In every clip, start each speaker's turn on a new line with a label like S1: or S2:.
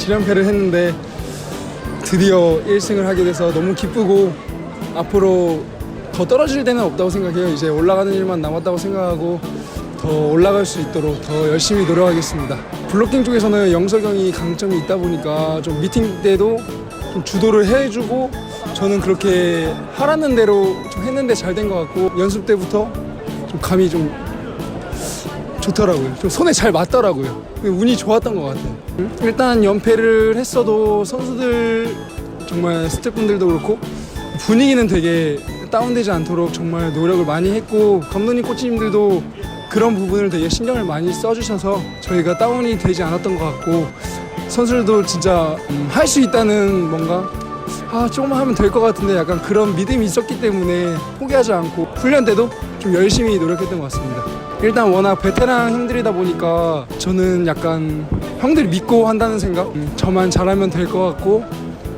S1: 7연패를 했는데 드디어 1승을 하게 돼서 너무 기쁘고 앞으로 더 떨어질 데는 없다고 생각해요. 이제 올라가는 일만 남았다고 생각하고 더 올라갈 수 있도록 더 열심히 노력하겠습니다. 블로킹 쪽에서는 영석형이 강점이 있다 보니까 좀 미팅 때도 좀 주도를 해주고 저는 그렇게 하라는 대로 좀 했는데 잘 된 것 같고 연습 때부터 좀 감이 좀 좋더라고요. 좀 손에 잘 맞더라고요. 운이 좋았던 것 같아요. 일단 연패를 했어도 선수들 정말 스태프분들도 그렇고 분위기는 되게 다운되지 않도록 정말 노력을 많이 했고 감독님 코치님들도 그런 부분을 되게 신경을 많이 써주셔서 저희가 다운이 되지 않았던 것 같고 선수들도 진짜 할 수 있다는 뭔가 아 조금만 하면 될 것 같은데 약간 그런 믿음이 있었기 때문에 포기하지 않고 훈련 때도 좀 열심히 노력했던 것 같습니다. 일단 워낙 베테랑 형들이다 보니까 저는 약간 형들이 믿고 한다는 생각 음, 저만 잘하면 될 것 같고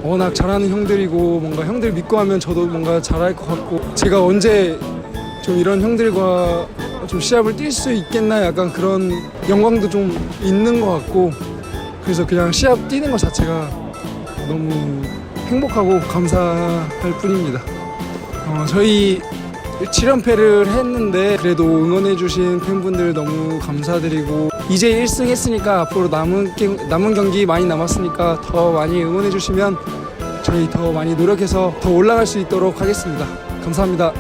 S1: 워낙 잘하는 형들이고 뭔가 형들 믿고 하면 저도 뭔가 잘할 것 같고 제가 언제 좀 이런 형들과 좀 시합을 뛸 수 있겠나 약간 그런 영광도 좀 있는 것 같고 그래서 그냥 시합 뛰는 것 자체가 너무 행복하고 감사할 뿐입니다. 어, 저희 7연패를 했는데 그래도 응원해주신 팬분들 너무 감사드리고 이제 1승 했으니까 앞으로 남은, 게- 남은 경기 많이 남았으니까 더 많이 응원해주시면 저희 더 많이 노력해서 더 올라갈 수 있도록 하겠습니다. 감사합니다.